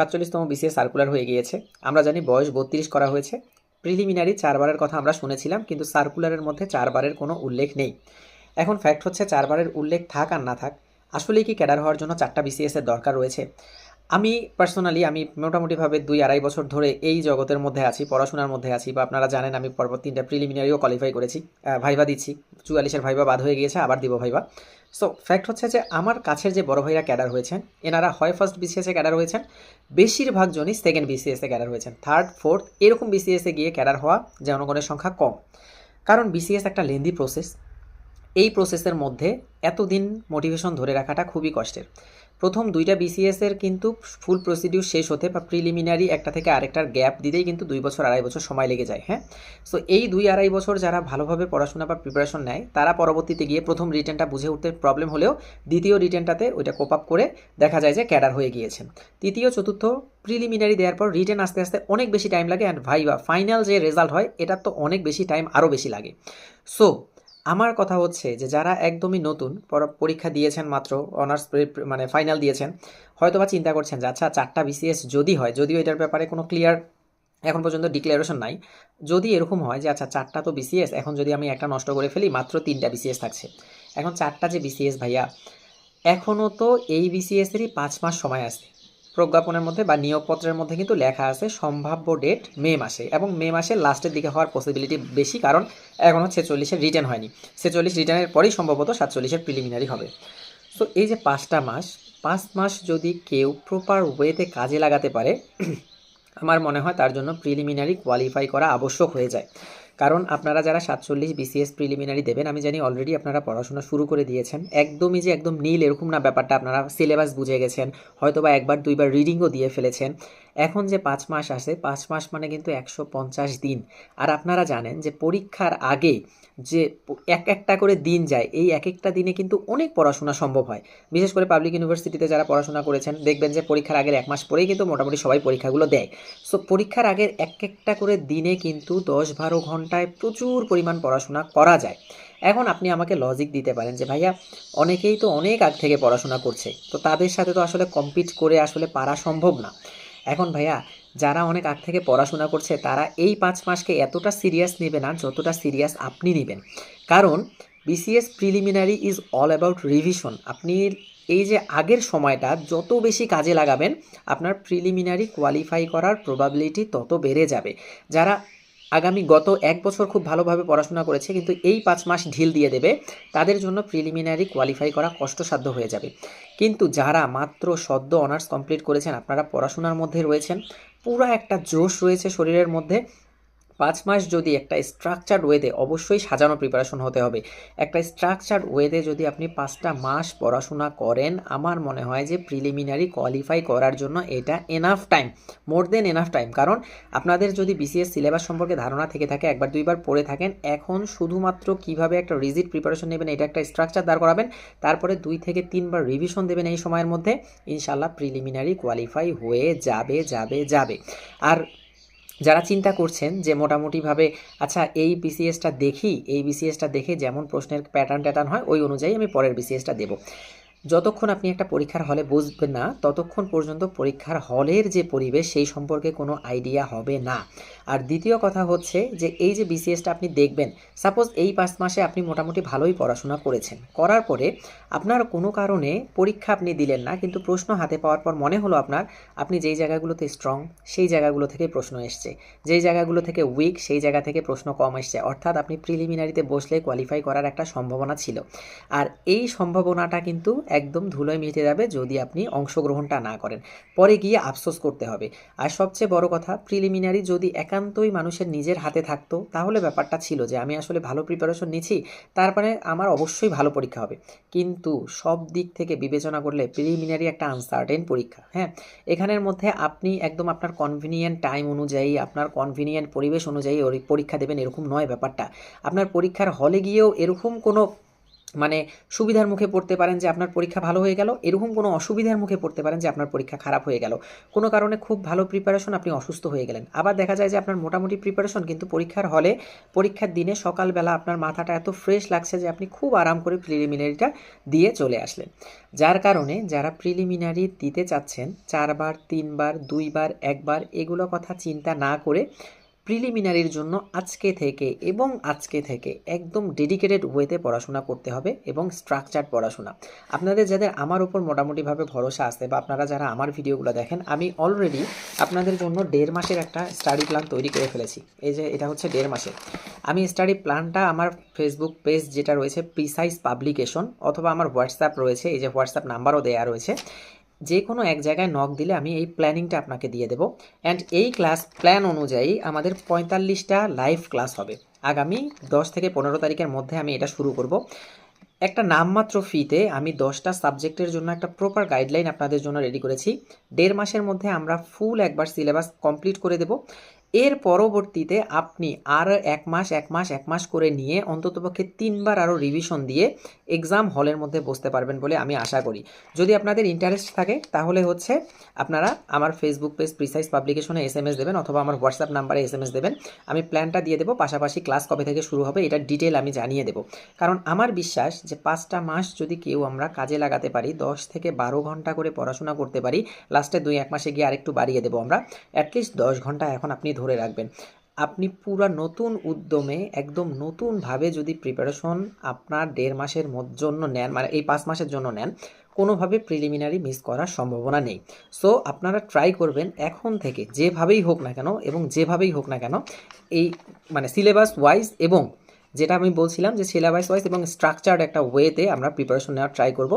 সাতচল্লিশতম BCS circular হয়ে গিয়েছে। আমরা জানি বয়স বত্রিশ করা হয়েছে। প্রিলিমিনারি চারবারের কথা আমরা শুনেছিলাম, কিন্তু সার্কুলারের মধ্যে চারবারের কোনো উল্লেখ নেই। এখন ফ্যাক্ট হচ্ছে চারবারের উল্লেখ থাক আর না থাক, আসলেই কি ক্যাডার হওয়ার জন্য চারটা বিসিএস এর দরকার রয়েছে? আমি পার্সোনালি আমি মোটামুটিভাবে দুই আড়াই বছর ধরে এই জগতের মধ্যে আছি, পড়াশোনার মধ্যে আছি, বা আপনারা জানেন আমি পরপর তিনটা প্রিলিমিনারিও কোয়ালিফাই করেছি ভাইবা দিচ্ছি। চুয়াল্লিশের ভাইবা বাদ হয়ে গিয়েছে, আবার দিব ভাইবা। সো ফ্যাক্ট হচ্ছে যে আমার কাছের যে বড় ভাইরা ক্যাডার হয়েছেন, এনারা হয় ফার্স্ট বিসিএসে ক্যাডার হয়েছেন, বেশিরভাগ জনই সেকেন্ড বিসিএসে ক্যাডার হয়েছেন থার্ড ফোর্থ এরকম বিসিএসে গিয়ে ক্যাডার হওয়া জনগণের সংখ্যা কম। কারণ বিসিএস একটা লেন্দি প্রসেস এই প্রসেসের মধ্যে এতদিন মোটিভেশন ধরে রাখাটা খুবই কষ্টের। প্রথম দুইটা বিসিএস এর কিন্তু ফুল প্রসিডিউর শেষ হতে বা প্রিলিমিনারি একটা থেকে আরেকটার গ্যাপ দিতেই কিন্তু দুই বছর, আড়াই বছর সময় লেগে যায় হ্যাঁ? সো এই দুই, আড়াই বছর যারা ভালোভাবে পড়াশোনা বা প্রিপারেশন নেয়, তারা পরবর্তীতে গিয়ে প্রথম রিটার্নটা বুঝে উঠতে প্রবলেম হলেও দ্বিতীয় রিটেনটাতে ওইটা কোপ আপ করে দেখা যায় যে ক্যাডার হয়ে গিয়েছে। তৃতীয়, চতুর্থ প্রিলিমিনারি দেওয়ার পর রিটেন আস্তে আস্তে অনেক বেশি টাইম লাগে অ্যান্ড ভাইবা ফাইনাল যে রেজাল্ট হয়, এটার তো অনেক বেশি টাইম আরও বেশি লাগে। সো আমার কথা হচ্ছে যে যারা একদমই নতুন পরীক্ষা দিয়েছেন মাত্র অনার্স মানে ফাইনাল দিয়েছেন হয়তো বা চিন্তা করছেন যে আচ্ছা চারটা বিসিএস যদি হয়, যদিও এটার ব্যাপারে কোনো ক্লিয়ার এখন পর্যন্ত ডিক্লারেশন নাই, যদি এরকম হয় যে আচ্ছা চারটা তো বিসিএস এখন যদি আমি একটা নষ্ট করে ফেলি, মাত্র তিনটা বিসিএস থাকছে। এখন চারটা যে বিসিএস ভাইয়া এখনও তো এই বিসিএসেরই পাঁচ মাস সময় আছে। প্রজ্ঞাপনের মধ্যে বা নিয়োগপত্রের মধ্যে কিন্তু লেখা আছে সম্ভাব্য ডেট মে মাসে এবং মে মাসের লাস্টের দিকে হওয়ার পসিবিলিটি বেশি কারণ এখনও ছেচল্লিশের রিটার্ন হয়নি। ছেচল্লিশ রিটার্নের পরেই সম্ভবত সাতচল্লিশের প্রিলিমিনারি হবে। সো এই যে পাঁচটা মাস, পাঁচ মাস যদি কেউ প্রপার ওয়েতে কাজে লাগাতে পারে, আমার মনে হয় তার জন্য প্রিলিমিনারি কোয়ালিফাই করা আবশ্যক হয়ে যায়। কারণ আপনারা যারা সাতচল্লিশ বিসিএস প্রিলিমিনারি দেবেন, আমি জানি অলরেডি আপনারা পড়াশোনা শুরু করে দিয়েছেন। একদমই যে একদম নীল এরকম না ব্যাপারটা, আপনারা সিলেবাস বুঝে গেছেন হয়তো বা একবার দুইবার রিডিংও দিয়ে ফেলেছেন। এখন যে পাঁচ মাস আসে পাঁচ মাস মানে কিন্তু একশো পঞ্চাশ দিন। আর আপনারা জানেন যে পরীক্ষার আগে যে এক একটা করে দিন যায়, এই এক একটা দিনে কিন্তু অনেক পড়াশোনা সম্ভব হয়। বিশেষ করে পাবলিক ইউনিভার্সিটিতে যারা পড়াশোনা করেছেন, দেখবেন যে পরীক্ষার আগের এক মাস পরেই কিন্তু মোটামুটি সবাই পরীক্ষাগুলো দেয়। সো পরীক্ষার আগের এক একটা করে দিনে কিন্তু দশ বারো ঘন্টায় প্রচুর পরিমাণ পড়াশোনা করা যায়। এখন আপনি আমাকে লজিক দিতে পারেন যে, ভাইয়া, অনেকেই তো অনেক আগ থেকে পড়াশোনা করছে। তো তাদের সাথে তো আসলে কম্পিট করে আসলে পারা সম্ভব না। এখন ভাইয়া, যারা অনেক আগ থেকে পড়াশোনা করছে, তারা এই পাঁচ মাসকে এতটা সিরিয়াস নেবে না যতটা সিরিয়াস আপনি নেবেন। কারণ BCS preliminary is all about revision আপনি এই যে আগের সময়টা যত বেশি কাজে লাগাবেন, আপনার প্রিলিমিনারি কোয়ালিফাই করার প্রবাবিলিটি তত বেড়ে যাবে। যারা আগামী গত এক বছর খুব ভালোভাবে পড়াশোনা করেছে, কিন্তু এই পাঁচ মাস ঢিল দিয়ে দেবে। তাদের জন্য প্রিলিমিনারি কোয়ালিফাই করা কষ্টসাধ্য হয়ে যাবে। কিন্তু যারা মাত্র সদ্য অনার্স কমপ্লিট করেছেন, আপনারা পড়াশোনার মধ্যে রয়েছেন, পুরো একটা জোশ রয়েছে শরীরের মধ্যে। পাঁচ মাস যদি একটা স্ট্রাকচার্ড ওয়েতে অবশ্যই সাজানো প্রিপারেশন হতে হবে। একটা স্ট্রাকচার্ড ওয়েতে যদি আপনি পাঁচটা মাস পড়াশোনা করেন, আমার মনে হয় যে প্রিলিমিনারি কোয়ালিফাই করার জন্য এটা enough time more than enough time কারণ আপনাদের যদি বিসিএস সিলেবাস সম্পর্কে ধারণা থেকে থাকে, একবার দুইবার পড়ে থাকেন, এখন শুধুমাত্র কীভাবে একটা রিজিট প্রিপারেশন নেবেন, এটা একটা স্ট্রাকচার দাঁড় করাবেন, তারপরে দুই থেকে তিনবার রিভিশন দেবেন এই সময়ের মধ্যে ইনশাল্লাহ প্রিলিমিনারি কোয়ালিফাই হয়ে যাবে যাবে যাবে। আর যারা চিন্তা করছেন যে মোটামুটিভাবে আচ্ছা এই বিসিএসটা দেখি, এই বিসিএসটা দেখে যেমন প্রশ্নের প্যাটার্ন ট্যাটার্ন হয়, ওই অনুযায়ী আমি পরের বিসিএসটা দেবো। যতক্ষণ আপনি একটা পরীক্ষার হলে বুঝবেন না, ততক্ষণ পর্যন্ত পরীক্ষার হলের যে পরিবেশ, সেই সম্পর্কে কোনো আইডিয়া হবে না। আর দ্বিতীয় কথা হচ্ছে যে এই যে বিসিএসটা আপনি দেখবেন সাপোজ এই পাঁচ মাসে আপনি মোটামুটি ভালোই পড়াশোনা করেছেন। করার পরে আপনার কোনো কারণে পরীক্ষা আপনি দিলেন না, কিন্তু প্রশ্ন হাতে পাওয়ার পর মনে হলো আপনার আপনি যেই জায়গাগুলোতে স্ট্রং সেই জায়গাগুলো থেকে প্রশ্ন এসছে। যেই জায়গাগুলো থেকে উইক সেই জায়গা থেকে প্রশ্ন কম এসছে। অর্থাৎ আপনি প্রিলিমিনারিতে বসলে কোয়ালিফাই করার একটা সম্ভাবনা ছিল। আর এই সম্ভাবনাটা কিন্তু একদম ধুলোয় মিটে যাবে যদি আপনি অংশগ্রহণটা না করেন। পরে গিয়ে আফসোস করতে হবে। আর সবচেয়ে বড় কথা প্রিলিমিনারি যদি একান্তই মানুষের নিজের হাতে থাকতো, তাহলে ব্যাপারটা ছিল যে আমি আসলে ভালো প্রিপারেশন নিচ্ছি, তারপরে আমার অবশ্যই ভালো পরীক্ষা হবে। কিন্তু সব দিক থেকে বিবেচনা করলে প্রিলিমিনারি একটা আনসার্টেন পরীক্ষা হ্যাঁ? এখানের মধ্যে আপনি একদম আপনার কনভিনিয়েন্ট টাইম অনুযায়ী, আপনার কনভিনিয়েন্ট পরিবেশ অনুযায়ী পরীক্ষা দেবেন এরকম নয় ব্যাপারটা। আপনার পরীক্ষার হলে গিয়েও এরকম কোনো মানে সুবিধার মুখে পড়তে পারেন যে আপনার পরীক্ষা ভালো হয়ে গেল, এরকম কোনো অসুবিধার মুখে পড়তে পারেন যে আপনার পরীক্ষা খারাপ হয়ে গেল। কোনো কারণে খুব ভালো প্রিপারেশন আপনি অসুস্থ হয়ে গেলেন। আবার দেখা যায় যে আপনার মোটামুটি প্রিপারেশন কিন্তু পরীক্ষার হলে পরীক্ষার দিনে সকালবেলা আপনার মাথাটা এত ফ্রেশ লাগছে যে আপনি খুব আরাম করে প্রিলিমিনারিটা দিয়ে চলে আসলেন। যার কারণে যারা প্রিলিমিনারি দিতে চাচ্ছেন, চারবার, তিনবার, দুইবার, একবার, এগুলো কথা চিন্তা না করে প্রিলিমিনারির জন্য আজকে থেকে এবং আজকে থেকে একদম ডেডিকেটেড ওয়েতে পড়াশোনা করতে হবে এবং স্ট্রাকচার পড়াশোনা। আপনাদের যাদের আমার উপর মোটামুটিভাবে ভরসা আছে বা আপনারা যারা আমার ভিডিওগুলো দেখেন, আমি অলরেডি আপনাদের জন্য দেড় মাসের একটা স্টাডি প্ল্যান তৈরি করে ফেলেছি। এই যে এটা হচ্ছে দেড় মাসের। আমি স্টাডি প্ল্যানটা আমার ফেসবুক পেজ যেটা রয়েছে প্রিসাইজ পাবলিকেশন অথবা আমার হোয়াটসঅ্যাপ রয়েছে, এই যে হোয়াটসঅ্যাপ নাম্বারও দেওয়া রয়েছে। যে কোনো এক জায়গায় নক দিলে আমি এই প্ল্যানিংটা আপনাকে দিয়ে দেবো। অ্যান্ড এই ক্লাস প্ল্যান অনুযায়ী আমাদের পঁয়তাল্লিশটা লাইভ ক্লাস হবে। আগামী দশ থেকে পনেরো তারিখের মধ্যে আমি এটা শুরু করব। একটা নামমাত্র ফিতে আমি দশটা সাবজেক্টের জন্য একটা প্রপার গাইডলাইন আপনাদের জন্য রেডি করেছি। দেড় মাসের মধ্যে আমরা ফুল একবার সিলেবাস কমপ্লিট করে দেব। এর পরবর্তীতে আপনি আর এক মাস এক মাস এক মাস করে নিয়ে অন্ততপক্ষে তিনবার আরও রিভিশন দিয়ে এক্সাম হলের মধ্যে বসতে পারবেন বলে আমি আশা করি। যদি আপনাদের ইন্টারেস্ট থাকে, তাহলে হচ্ছে আপনারা আমার ফেসবুক পেজ প্রিসাইজ পাবলিকেশনে এস এম এস দেবেন অথবা আমার হোয়াটসঅ্যাপ নাম্বারে এস এম এস দেবেন। আমি প্ল্যানটা দিয়ে দেবো, পাশাপাশি ক্লাস কবে থেকে শুরু হবে এটা ডিটেল আমি জানিয়ে দেবো। কারণ আমার বিশ্বাস যে পাঁচটা মাস যদি কেউ আমরা কাজে লাগাতে পারি, দশ থেকে বারো ঘণ্টা করে পড়াশোনা করতে পারি লাস্টে দুই, এক মাসে গিয়ে আরেকটু বাড়িয়ে দেবো আমরা। অ্যাটলিস্ট দশ ঘণ্টা এখন আপনি ধরে রাখবেন। আপনি পুরা নতুন উদ্যমে, একদম নতুনভাবে যদি প্রিপারেশন আপনার দেড় মাসের জন্য নেন মানে এই পাঁচ মাসের জন্য নেন, কোনোভাবে প্রিলিমিনারি মিস করার সম্ভাবনা নেই। সো আপনারা ট্রাই করবেন এখন থেকে, যেভাবেই হোক না কেন এবং যেভাবেই হোক না কেন, এই মানে সিলেবাস ওয়াইজ এবং যেটা আমি বলছিলাম যে সিলেবাস ওয়াইজ এবং স্ট্রাকচার্ড একটা ওয়েতে আমরা প্রিপারেশন নেওয়ার ট্রাই করব।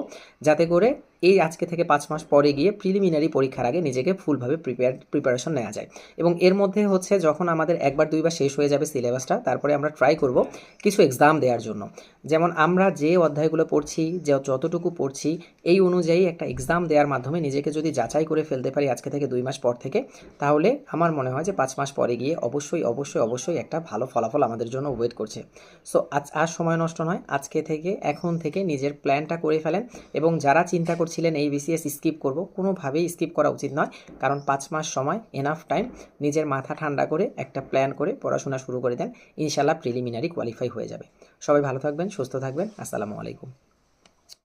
যাতে করে এই আজকে থেকে পাঁচ মাস পরে গিয়ে প্রিলিমিনারি পরীক্ষার আগে নিজেকে ফুলভাবে প্রিপেয়ার প্রিপারেশন নেওয়া যায়। এবং এর মধ্যে হচ্ছে যখন আমাদের একবার দুইবার শেষ হয়ে যাবে সিলেবাসটা তারপরে আমরা ট্রাই করব কিছু এক্সাম দেওয়ার জন্য। যেমন আমরা যে অধ্যায়গুলো পড়ছি, যে যতটুকু পড়ছি, এই অনুযায়ী একটা এক্সাম দেওয়ার মাধ্যমে নিজেকে যদি যাচাই করে ফেলতে পারি আজকে থেকে দুই মাস পর থেকে, তাহলে আমার মনে হয় যে পাঁচ মাস পরে গিয়ে অবশ্যই অবশ্যই অবশ্যই একটা ভালো ফলাফল আমাদের জন্য ওয়েট করছে। সো আজ আর সময় নষ্ট নয়, আজকে থেকে, এখন থেকে নিজের প্ল্যানটা করে ফেলেন এবং যারা চিন্তা করছিলেন এই বিসিএস স্কিপ করব, কোনোভাবেই স্কিপ করা উচিত নয়। কারণ পাঁচ মাস সময় এনাফ টাইম নিজের মাথা ঠান্ডা করে একটা প্ল্যান করে পড়াশোনা শুরু করে দেন। ইনশাল্লাহ প্রিলিমিনারি কোয়ালিফাই হয়ে যাবে। সবাই ভালো থাকবেন, সুস্থ থাকবেন। আসসালামু আলাইকুম।